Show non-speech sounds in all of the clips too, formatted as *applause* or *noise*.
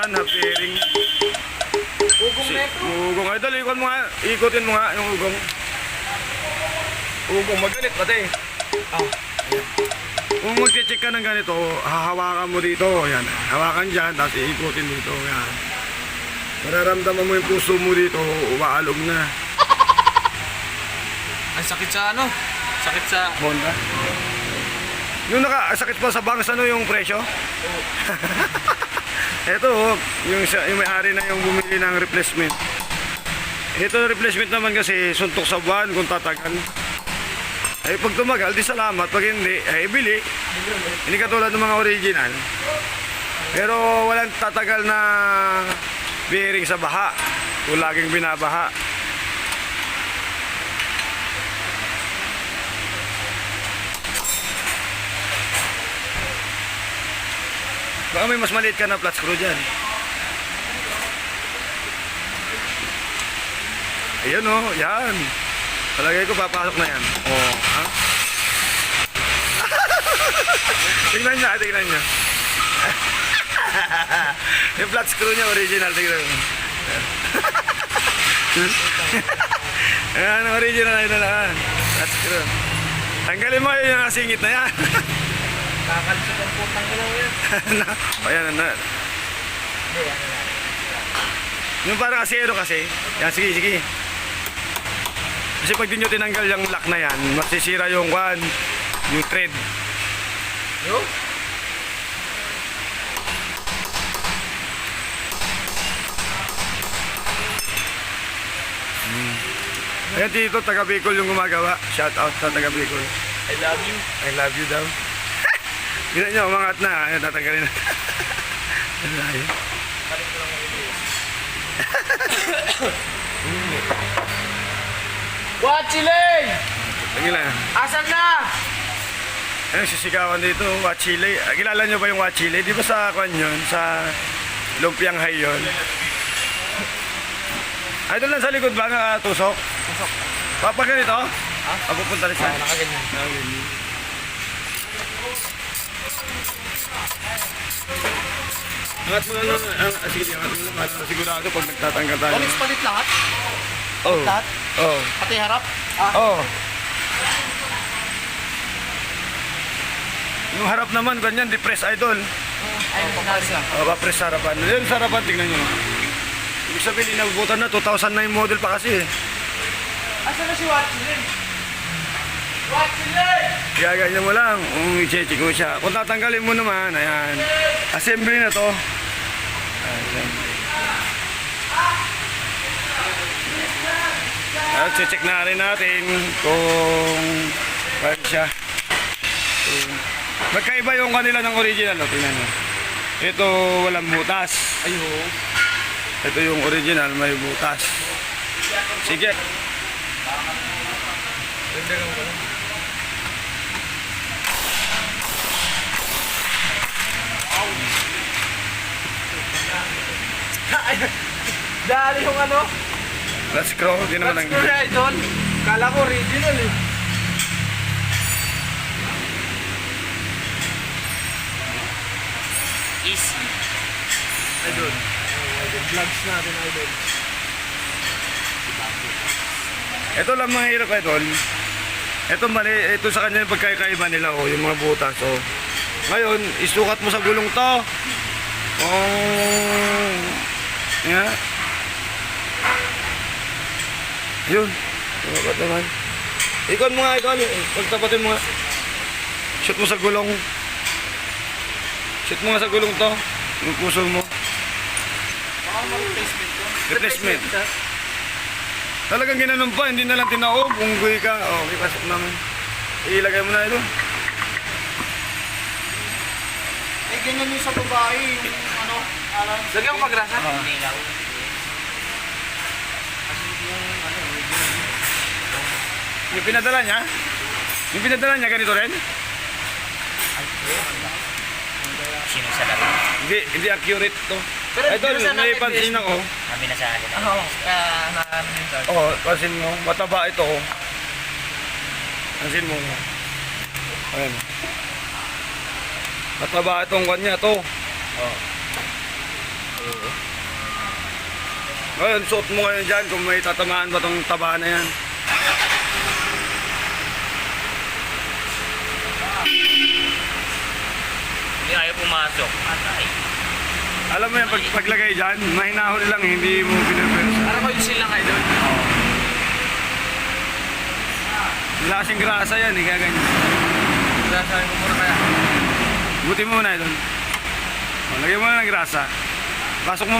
naman, half bearing. Ugong Si, metro. ugong idol, ikot mo nga. Ikutin mo nga yung ugong. Ugong, magalit pati. Ah. Kung magche-check ka ng ganito, hahawakan mo dito. Yan. Hawakan dyan, tapos iikutin dito. Yan. Mararamdaman mo yung puso mo dito, umaalog na. *laughs* Ang sakit sa ano? Sakit sa... Honda. Yung nakasakit pa sa bangs, ano yung presyo? *laughs* Ito, oh, yung, yung may-ari na yung bumili ng replacement. Ito replacement naman kasi suntok sa buwan kung tatagal. Ay pag tumagal, di salamat. Pag hindi, ay bili. Hindi katulad ng mga original. Pero walang tatagal na bearing sa baha. Kung laging binabaha. Baka may mas maliit ka na flat screw dyan. Ayun oh, yan. Palagay ko papasok na yan. Oh, ha? *laughs* tingnan niya, tingnan niya. *laughs* yung flat screw niya, original, tingnan mo. *laughs* Ayan, original na yun na. Flat screw. Tanggalin mo yun yung singit na yan. Ina mo yan. *laughs* Ayan, ano. Ano lang. Yung parang asero kasi. Yan, sige, sige. Kasi pag di nyo tinanggal yung lock na yan, masisira yung kwan, yung thread. Yo? Ayan dito, taga Bicol yung gumagawa. Shout out sa taga Bicol. I love you. I love you daw. Tignan nyo, umangat na. Ayan, tatanggalin na. Ayan, ayan. Watchilay! Tingnan na. Asan na? Ayan, sisigawan dito, Wachile. Ah, Kilala nyo ba yung Wachile? Di ba sa kwan yun? Sa Lumpiang Hay yun? Ay, doon lang sa likod ba nga tusok? Tusok. Papa ganito? Ha? Papupunta rin sa... Ah, nakaganyan. Angat mo na lang. Ang, ah, sige, angat mo na. Para sigurado pag nagtatanggal tayo. Palis palit lahat? Oh. Lahat? Oh. Pati harap? Ah. Oh. Yung harap naman, ganyan, depress idol. Ay, papalis lang. Oh, pa-press sa harapan. Yung sa harapan, tignan nyo. Ibig sabihin, inabutan na, 2009 model pa kasi eh. Asan na si Watchilay? Kaya ganyan mo lang, um, i-check mo siya. Kung tatanggalin mo naman, ayan. Assembly na to. Assembly. At check na rin natin kung paano siya. Kung- Magkaiba yung kanila ng original, no? tingnan mo. Ito walang butas. Ayo. Ito yung original, may butas. Sige. Ganda *laughs* Dali yung ano? Let's go. Hindi naman Let's ang... go idol. Kala ko original eh. Easy. Idol. Vlogs natin idol. Ito lang mga hirap idol. Ito mali, ito sa kanya yung pagkakaiba nila oh, yung mga butas oh. Ngayon, isukat mo sa gulong to. Oh. Yeah. Yun. Dapat naman. Ikon mo nga, ikon. Pagtapatin mo nga. Shoot mo sa gulong. Shoot mo nga sa gulong to. Yung puso mo. Baka replacement. Replacement. Talagang ginanon pa, hindi na lang tinaob. Unggoy ka. Oh, okay, pasok naman. Ilagay mo na ito. Eh, ganyan yung sa babae, yung ano, alam. Lagyan mo pagrasa? Hindi lang. Yung pinadala niya? Yung pinadala niya ganito rin? Sino sa laro? Hindi, hindi accurate to. Pero Ito, may pansin ako. Kami na sa alin. Oo, kaya na ano yun dyan. Oh, pansin mo, mataba ito. oh. Pansin mo. Ayan. Mataba itong kanya to. Oh. Ngayon, suot mo ngayon dyan kung may tatamaan ba tong taba na yan. Hindi ayaw pumasok. Atay. Alam mo yan, pag, paglagay dyan, mahinahon lang, hindi mo pinapwersa. Para ko yung silang kayo doon. Wala kasing grasa yan, eh, kaya ganyan. Sasabi mo muna kaya. Buti mo na doon. O, lagyan mo na ng grasa. Pasok mo.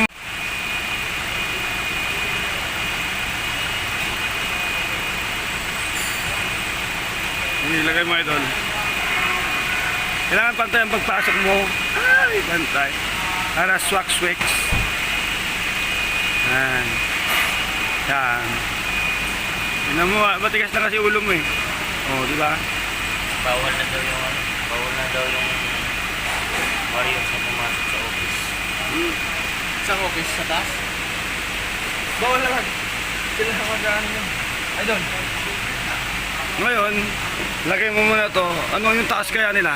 Nilagay mo idol. Kailangan pantay ang pagpasok mo. Ay, pantay. Para swak swix. Yan. Yan. Tingnan mo, ah, matigas na kasi ulo mo eh. O, di ba? Bawal na daw yung ano. Bawal na daw yung Marios na pumasok sa office. Sa office sa taas. Bawal na lang. Sila na mag-ano yun. Ay doon. Ngayon, lagay mo muna to. Ano yung taas kaya nila?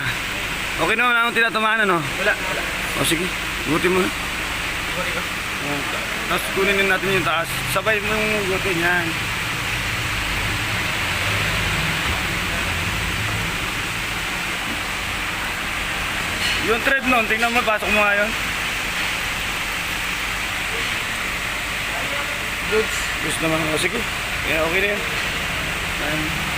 Okay naman ang tinatamaan ano? Wala. Wala. O sige, gutin mo na. Sorry ka. O, Tapos kunin din natin yung taas. Sabay mo yung gutin yan. Yung thread nun, tingnan mo, pasok mo nga yun. Goods. Gusto naman. O sige, kaya okay na yan. Ayan.